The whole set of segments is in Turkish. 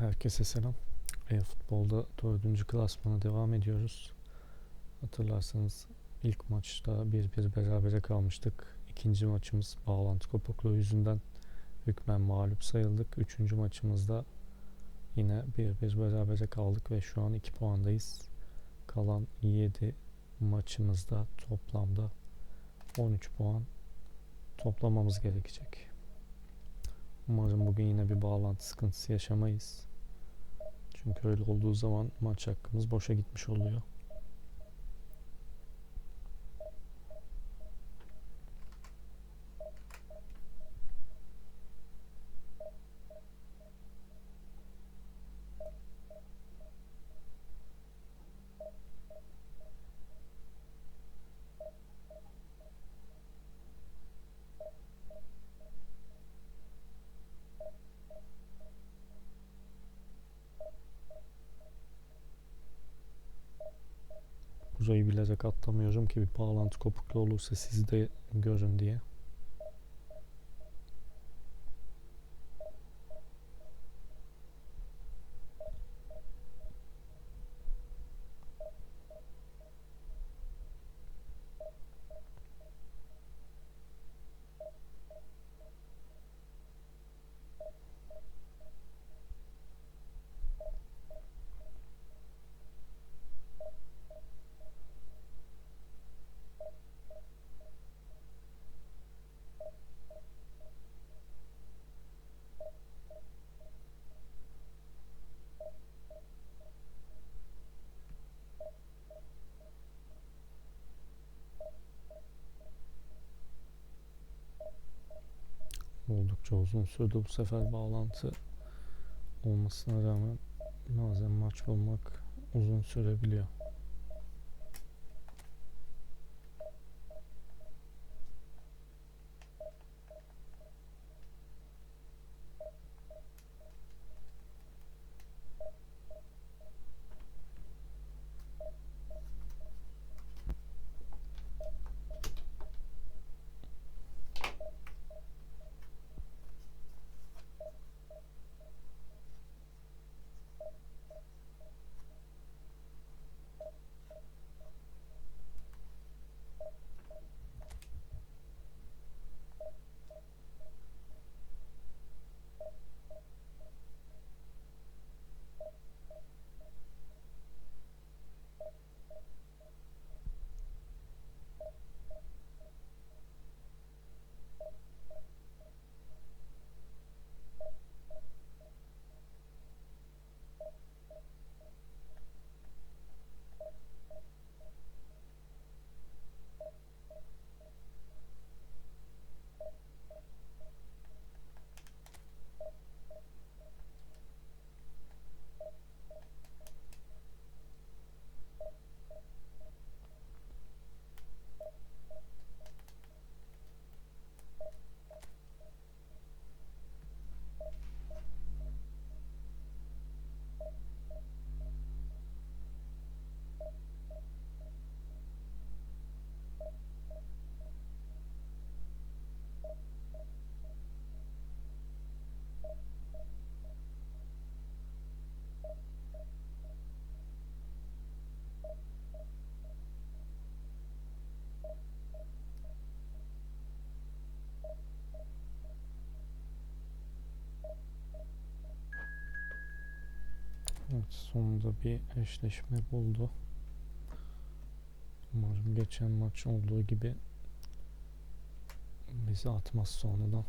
Herkese selam. E-futbolda dördüncü klasmana devam ediyoruz. Hatırlarsanız ilk maçta 1-1 berabere kalmıştık. İkinci maçımız bağlantı kopukluğu yüzünden hükmen mağlup sayıldık. Üçüncü maçımızda yine 1-1 berabere kaldık ve şu an 2 puandayız. Kalan 7 maçımızda toplamda 13 puan toplamamız gerekecek. Umarım bugün yine bir bağlantı sıkıntısı yaşamayız. Çünkü öyle olduğu zaman maç hakkımız boşa gitmiş oluyor. Burayı bilerek atlamıyorum ki bir bağlantı kopukluğu olursa siz de görün diye. Oldukça uzun sürdü bu sefer bağlantı olmasına rağmen bazen maç bulmak uzun sürebiliyor. Sonunda bir eşleşme buldu. Umarım geçen maç olduğu gibi bizi atmaz sonradan.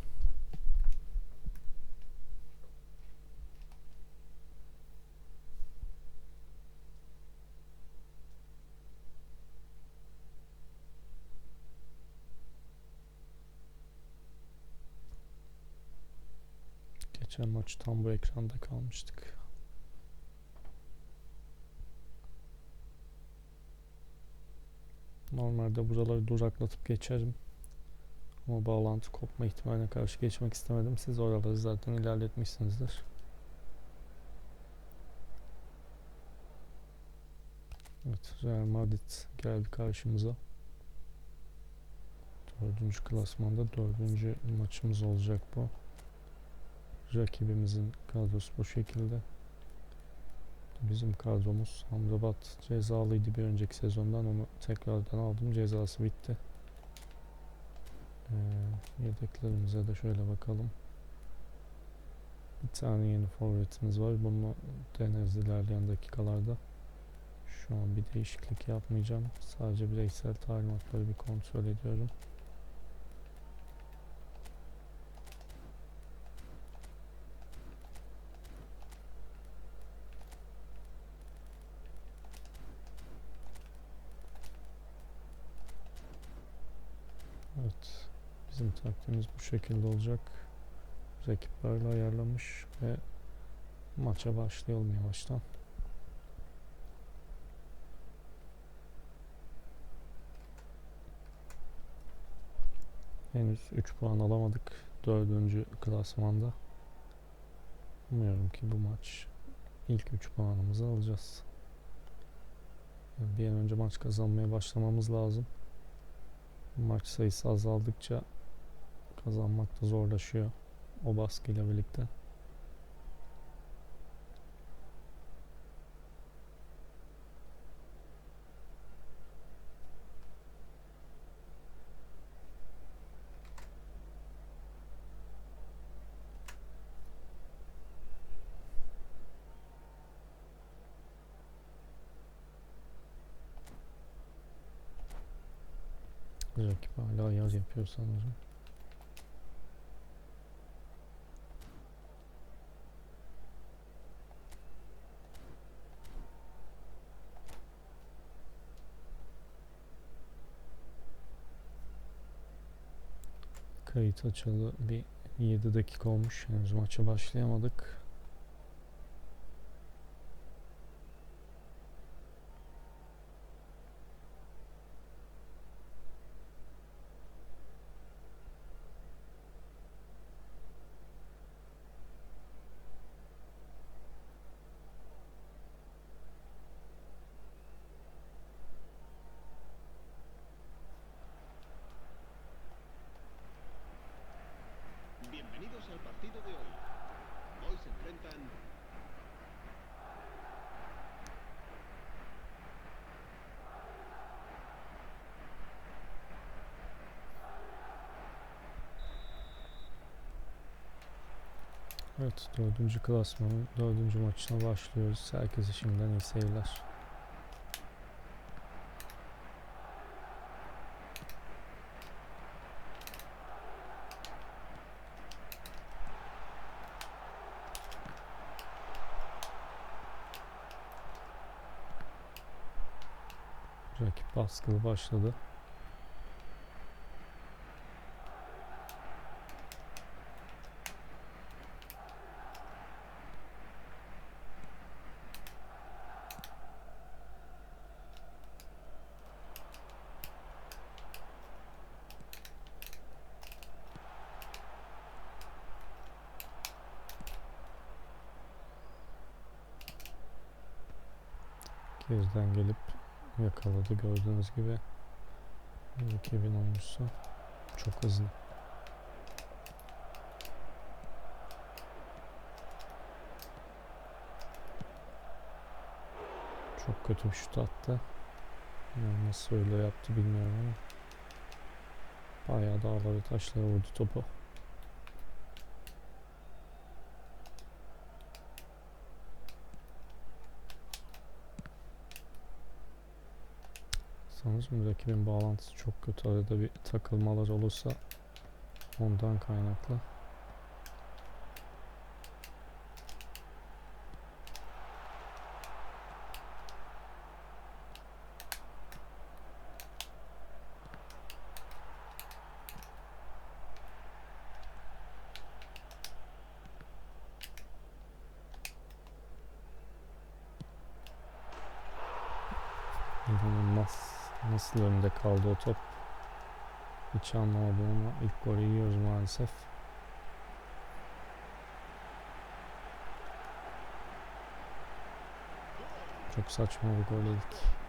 Geçen maç tam bu ekranda kalmıştık. Normalde buraları duraklatıp geçerim. Ama bağlantı kopma ihtimaline karşı geçmek istemedim. Siz oraları zaten ilerletmişsinizdir. Evet, Real Madrid geldi karşımıza. Dördüncü klasmanda dördüncü maçımız olacak bu. Rakibimizin kadrosu bu şekilde. Bizim kadromuz Hamrabat cezalıydı bir önceki sezondan onu tekrardan aldım cezası bitti. Ee, yedeklerimize de şöyle bakalım. Bir tane yeni forvetimiz var. Bunu deneriz ilerleyen dakikalarda. Şu an bir değişiklik yapmayacağım. Sadece bireysel talimatları bir kontrol ediyorum. Evet. Bizim taktiğimiz bu şekilde olacak. Rakiplerle ayarlamış ve maça başlayalım yavaştan. Henüz 3 puan alamadık 4. klasmanda. Umuyorum ki bu maç ilk 3 puanımızı alacağız. Bir an önce maç kazanmaya başlamamız lazım. Maç sayısı azaldıkça kazanmak da zorlaşıyor o baskıyla birlikte. Rakip hala ayar yapıyor sanırım. Kayıt açılı bir 7 dakika olmuş. Henüz maça başlayamadık. Evet, dördüncü klasmanın dördüncü maçına başlıyoruz. Herkese şimdiden iyi seyirler. Rakip baskılı başladı. Geriden gelip yakaladı gördüğünüz gibi. Rakibin oyuncusu çok hızlı. Çok kötü bir şut attı. Yani nasıl öyle yaptı bilmiyorum ama. Bayağı dağları taşlara vurdu topu. Sanırım rakibin bağlantısı çok kötü. Arada bir takılmalar olursa ondan kaynaklı. İnanılmaz. Nasıl önde kaldı o top? Hiç anlamadım ama ilk golü yiyoruz maalesef. Çok saçma bir gol yedik.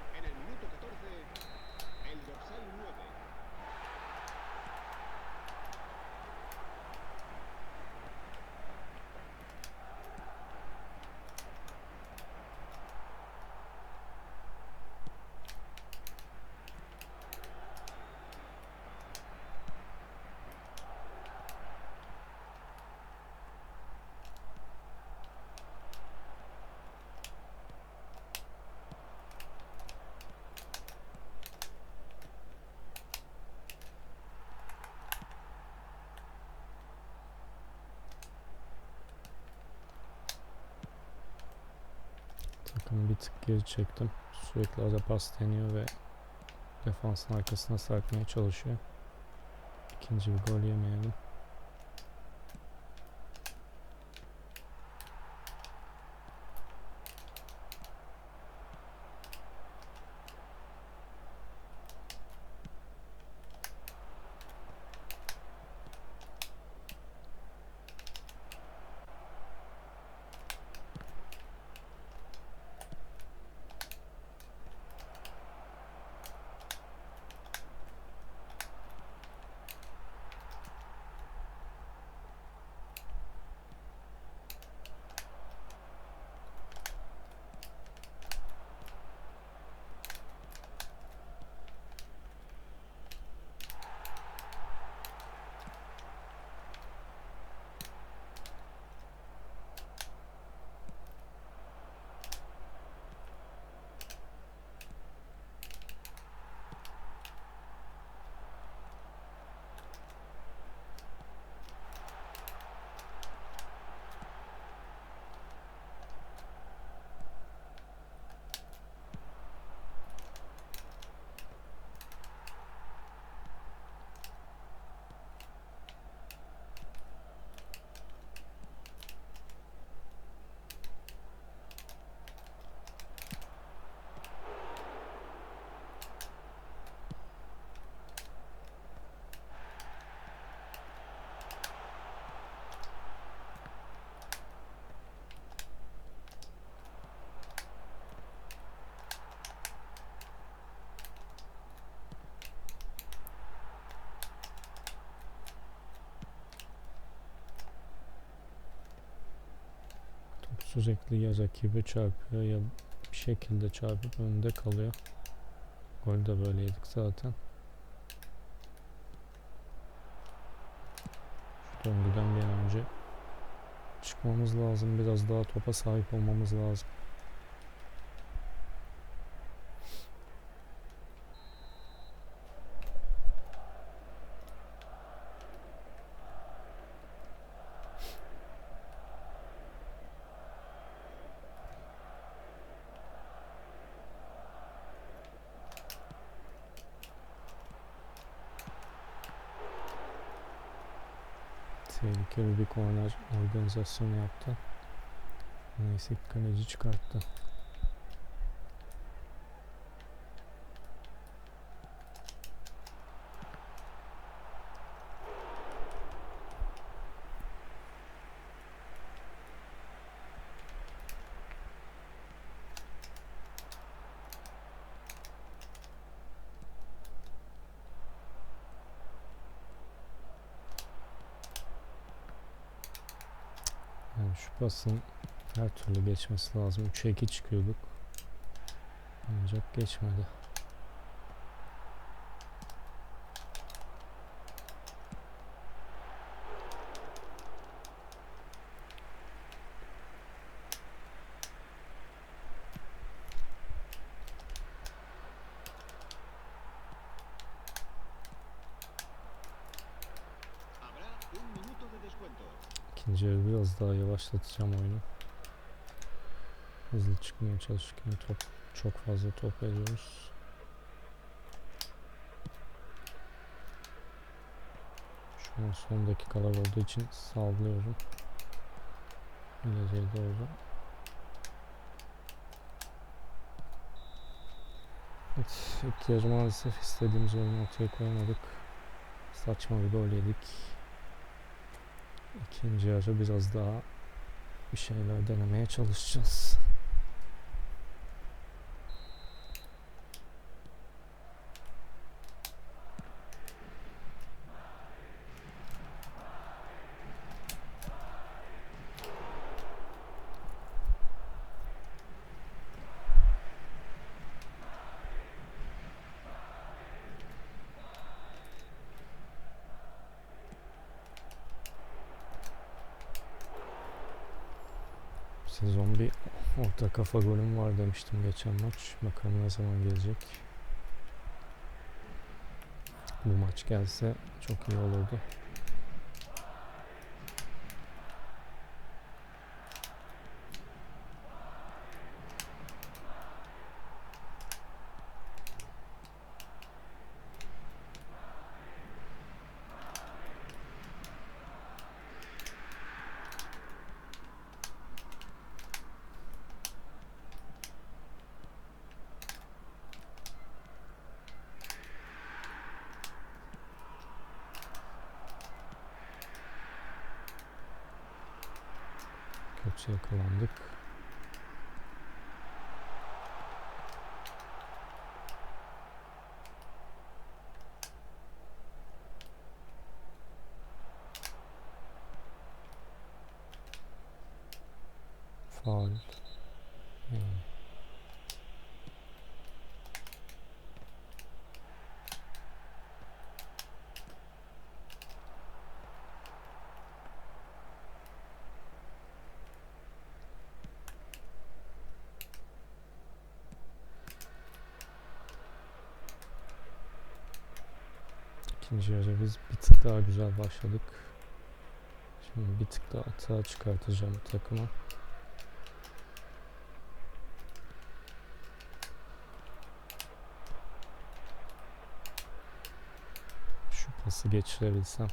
Takımı bir tık geri çektim. Sürekli ara pas deniyor ve defansın arkasına sarkmaya çalışıyor. İkinci bir gol yemeyelim. Sürekli ya rakibe çarpıyor ya bir şekilde çarpıp önde kalıyor. Gol de böyle yedik zaten. Şu döngüden bir an önce çıkmamız lazım. Biraz daha topa sahip olmamız lazım. Tehlikeli bir korner organizasyonu yaptı. Neyse kaleci çıkarttı. Pasın her türlü geçmesi lazım. 3'e 2 çıkıyorduk. Ancak geçmedi. Habrá un minuto de descuento. İkinci yarı biraz daha yavaşlatacağım oyunu. Hızlı çıkmaya çalışırken top çok fazla top veriyoruz. Şu an son dakikalar olduğu için sallıyorum. İleriye doğru. Evet, ilk yarı maalesef istediğimiz oyunu ortaya koyamadık. Saçma bir gol yedik. İkinci yarı biraz daha bir şeyler denemeye çalışacağız. Sezon bir orta kafa golüm var demiştim geçen maç. Bakalım ne zaman gelecek. Bu maç gelse çok iyi olurdu. kötü yakalandık. Faul. Yani. İkinci yarı biz bir tık daha güzel başladık. Şimdi bir tık daha atağa çıkartacağım takımı. 71.649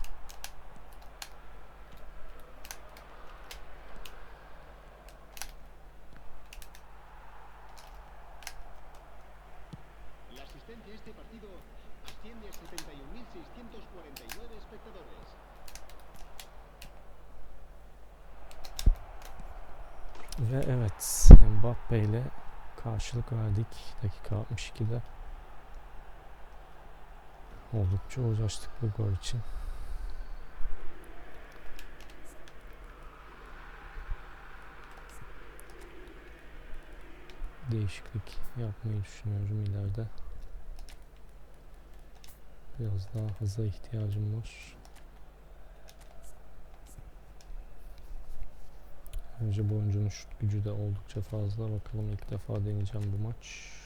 espectadores. Ve evet Mbappe ile karşılık verdik dakika 62'de. Oldukça uğraştık bu gol için. Değişiklik yapmayı düşünüyorum ileride. Biraz daha hıza ihtiyacım var. Ayrıca bu şut gücü de oldukça fazla. Bakalım ilk defa deneyeceğim bu maç.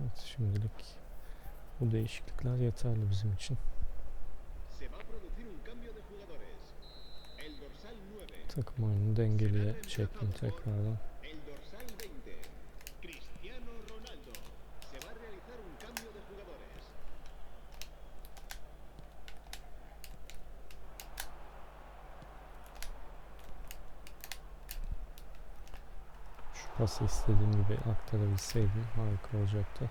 Evet şimdilik bu değişiklikler yeterli bizim için. Se va a producir un cambio de jugadores. El dorsal 9, Takım oyununu dengeliye çektim tekrardan. el dorsal 20, Cristiano Ronaldo. Se va a realizar un cambio de jugadores. Şu pası istediğim gibi aktarabilseydim harika olacaktı.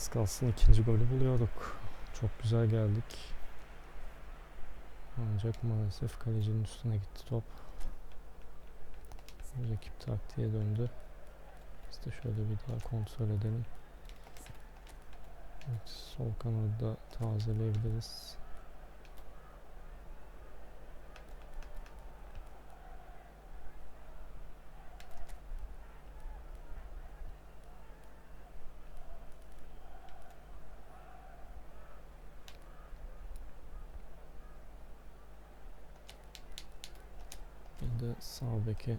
Az kalsın ikinci golü buluyorduk. Çok güzel geldik. Ancak maalesef kalecinin üstüne gitti top. Rakip taktiğe döndü. Biz de şöyle bir daha kontrol edelim. Evet, sol kanadı tazeleyebiliriz. Sağ beke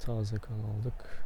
taze kan aldık.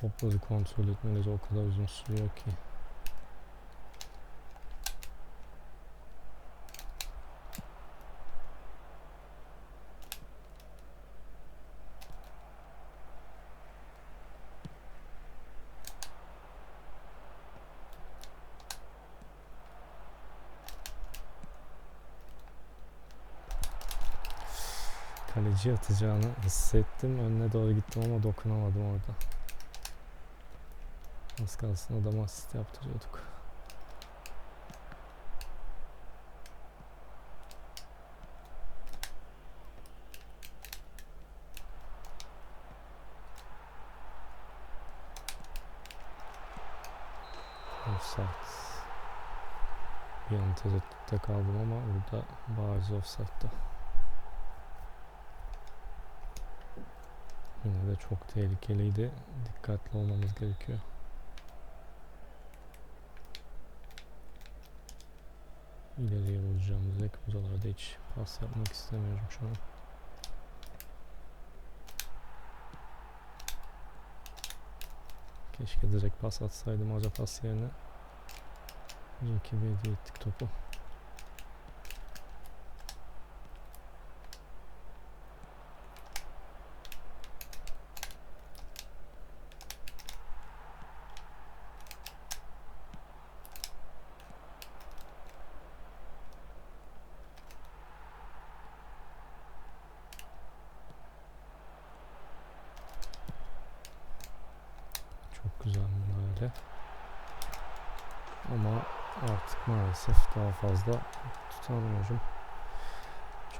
Topları kontrol etmeniz o kadar uzun sürüyor ki. kaleci atacağını hissettim. Önüne doğru gittim ama dokunamadım orada. Az kalsın adama asist yaptırıyorduk. Offside. Bir an tereddütte kaldım ama burada bariz offside'da. Yine de çok tehlikeliydi. Dikkatli olmamız gerekiyor. İleriye vuracağım direkt. Buralarda hiç pas yapmak istemiyorum şu an. Keşke direkt pas atsaydım ara pas yerine. Rakibe hediye ettik topu. Çok güzel müdahale. Ama artık maalesef daha fazla tutamıyorum.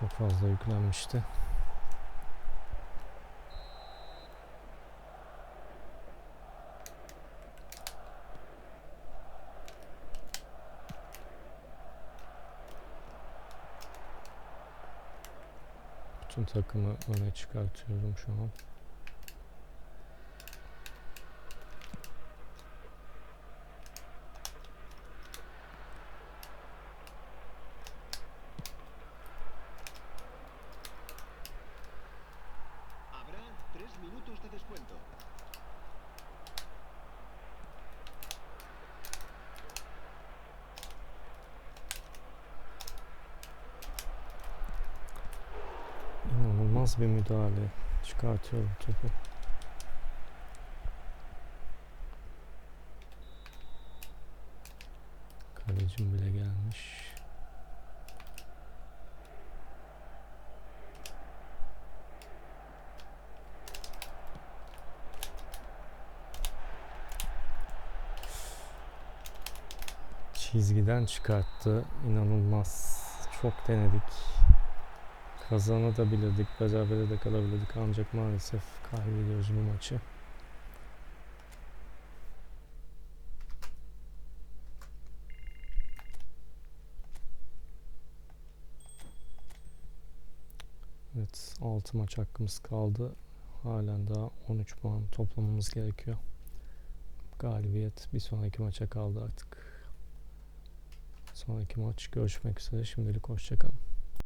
Çok fazla yüklenmişti. Bütün takımı öne çıkartıyorum şu an. İnanılmaz bir müdahale. Çıkartıyorum topu. Kalecim bile gelmiş. Çizgiden çıkarttı. İnanılmaz. Çok denedik. Kazanabilirdik, berabere de kalabilirdik ancak maalesef kaybediyoruz bu maçı. Evet, 6 maç hakkımız kaldı. Halen daha 13 puan toplamamız gerekiyor. Galibiyet bir sonraki maça kaldı artık. Sonraki maç görüşmek üzere. Şimdilik hoşçakalın.